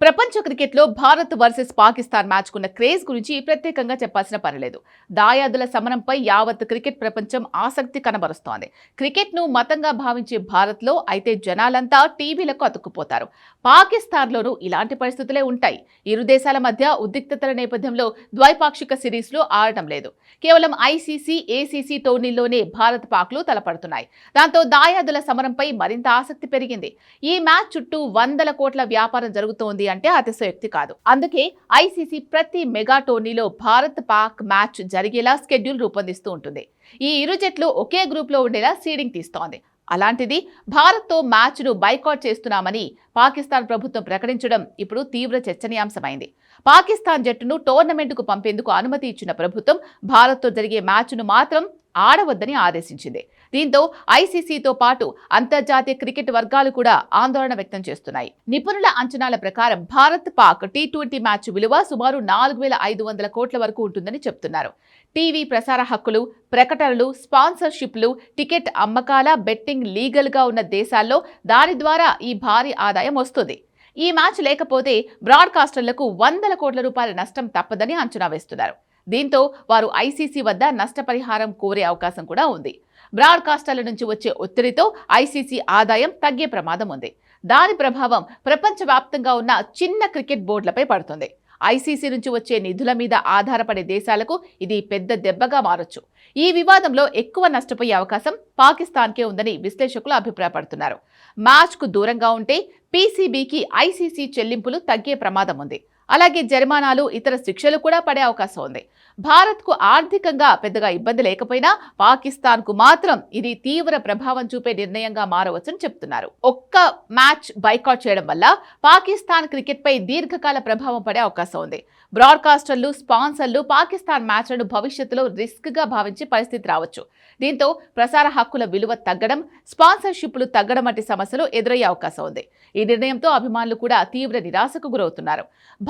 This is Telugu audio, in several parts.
ప్రపంచ క్రికెట్లో భారత్ వర్సెస్ పాకిస్తాన్ మ్యాచ్ కున్న క్రేజ్ గురించి ప్రత్యేకంగా చెప్పాల్సిన పనిలేదు దాయాదుల సమరంపై యావత్ క్రికెట్ ప్రపంచం ఆసక్తి కనబరుస్తోంది. క్రికెట్ను మతంగా భావించే భారత్లో అయితే జనాలంతా టీవీలకు అతుక్కుపోతారు. పాకిస్తాన్లోనూ ఇలాంటి పరిస్థితులే ఉంటాయి. ఇరు దేశాల మధ్య ఉద్రిక్తతల నేపథ్యంలో ద్వైపాక్షిక సిరీస్లు ఆడటం లేదు. కేవలం ఐసీసీ ఏసీసీ టోర్నీల్లోనే భారత్ పాక్లు తలపడుతున్నాయి. దాంతో దాయాదుల సమరంపై మరింత ఆసక్తి పెరిగింది. ఈ మ్యాచ్ చుట్టూ వందల కోట్ల వ్యాపారం జరుగుతోంది అంటే అతిశయోక్తి కాదు. అందుకే ఐసీసీ ప్రతి మెగా టోర్నీలో భారత్ పాక్ మ్యాచ్ జరిగేలా స్కెడ్యూల్ రూపొందిస్తూ ఉంటుంది. ఈ ఇరు జట్లు ఒకే గ్రూప్లో ఉండేలా సీడింగ్ తీస్తోంది. అలాంటిది భారత్తో మ్యాచ్ను బైకాట్ చేస్తున్నామని పాకిస్తాన్ ప్రభుత్వం ప్రకటించడం ఇప్పుడు తీవ్ర చర్చనీయాంశమైంది. పాకిస్తాన్ జట్టును టోర్నమెంటుకు పంపేందుకు అనుమతి ఇచ్చిన ప్రభుత్వం భారత్తో జరిగే మ్యాచ్ను మాత్రం ఆడవద్దని ఆదేశించింది. దీంతో ఐసీసీతో పాటు అంతర్జాతీయ క్రికెట్ వర్గాలు కూడా ఆందోళన వ్యక్తం చేస్తున్నాయి. నిపుణుల అంచనాల ప్రకారం Bharat Pak T twenty match విలువ సుమారు నాలుగు వేల ఐదు వందల కోట్ల వరకు ఉంటుందని చెప్తున్నారు. టీవీ ప్రసార హక్కులు ప్రకటనలు స్పాన్సర్షిప్లు టికెట్ అమ్మకాల బెట్టింగ్ లీగల్గా ఉన్న దేశాల్లో దాని ద్వారా ఈ భారీ ఆదాయం వస్తుంది. ఈ మ్యాచ్ లేకపోతే బ్రాడ్కాస్టర్లకు వందల కోట్ల రూపాయల నష్టం తప్పదని అంచనా వేస్తున్నారు. దీంతో వారు ఐసీసీ వద్ద నష్టపరిహారం కోరే అవకాశం కూడా ఉంది. బ్రాడ్కాస్టర్ల నుంచి వచ్చే ఒత్తిడితో ఐసీసీ ఆదాయం తగ్గే ప్రమాదం ఉంది. దాని ప్రభావం ప్రపంచవ్యాప్తంగా ఉన్న చిన్న క్రికెట్ బోర్డులపై పడుతుంది. ఐసీసీ నుంచి వచ్చే నిధుల మీద ఆధారపడే దేశాలకు ఇది పెద్ద దెబ్బగా మారొచ్చు. ఈ వివాదంలో ఎక్కువ నష్టపోయే అవకాశం పాకిస్తాన్కే ఉందని విశ్లేషకులు అభిప్రాయపడుతున్నారు. మ్యాచ్కు దూరంగా ఉంటే పీసీబీకి ఐసీసీ చెల్లింపులు తగ్గే ప్రమాదం ఉంది అలాగే జరిమానాలు ఇతర శిక్షలు కూడా పడే అవకాశం ఉంది. భారత్కు ఆర్థికంగా పెద్దగా ఇబ్బంది లేకపోయినా పాకిస్తాన్కు మాత్రం ఇది తీవ్ర ప్రభావం చూపే నిర్ణయంగా మారవచ్చని చెప్తున్నారు. ఒక్క మ్యాచ్ బైకాట్ చేయడం వల్ల పాకిస్తాన్ క్రికెట్పై దీర్ఘకాల ప్రభావం పడే అవకాశం ఉంది. బ్రాడ్కాస్టర్లు స్పాన్సర్లు పాకిస్తాన్ మ్యాచ్లను భవిష్యత్తులో రిస్క్గా భావించే పరిస్థితి రావచ్చు. దీంతో ప్రసార హక్కుల విలువ తగ్గడం స్పాన్సర్షిప్లు తగ్గడం వంటి సమస్యలు ఎదురయ్యే అవకాశం ఉంది. ఈ నిర్ణయంతో అభిమానులు కూడా తీవ్ర నిరాశకు గురవుతున్నారు.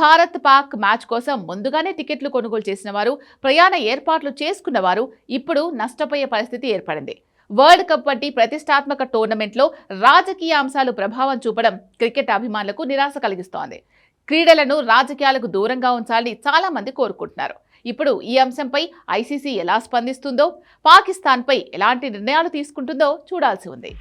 భారత్ పాక్ మ్యాచ్ కోసం ముందుగానే టికెట్లు కొనుగోలు చేసిన వారు ప్రయాణ ఏర్పాట్లు చేసుకున్న వారు ఇప్పుడు నష్టపోయే పరిస్థితి ఏర్పడింది. వరల్డ్ కప్ వంటి ప్రతిష్టాత్మక టోర్నమెంట్లో రాజకీయ అంశాలు ప్రభావం చూపడం క్రికెట్ అభిమానులకు నిరాశ కలిగిస్తోంది. క్రీడలను రాజకీయాలకు దూరంగా ఉంచాలని చాలామంది కోరుకుంటున్నారు. ఇప్పుడు ఈ అంశంపై ఐసీసీ ఎలా స్పందిస్తుందో పాకిస్తాన్పై ఎలాంటి నిర్ణయాలు తీసుకుంటుందో చూడాల్సి ఉంది.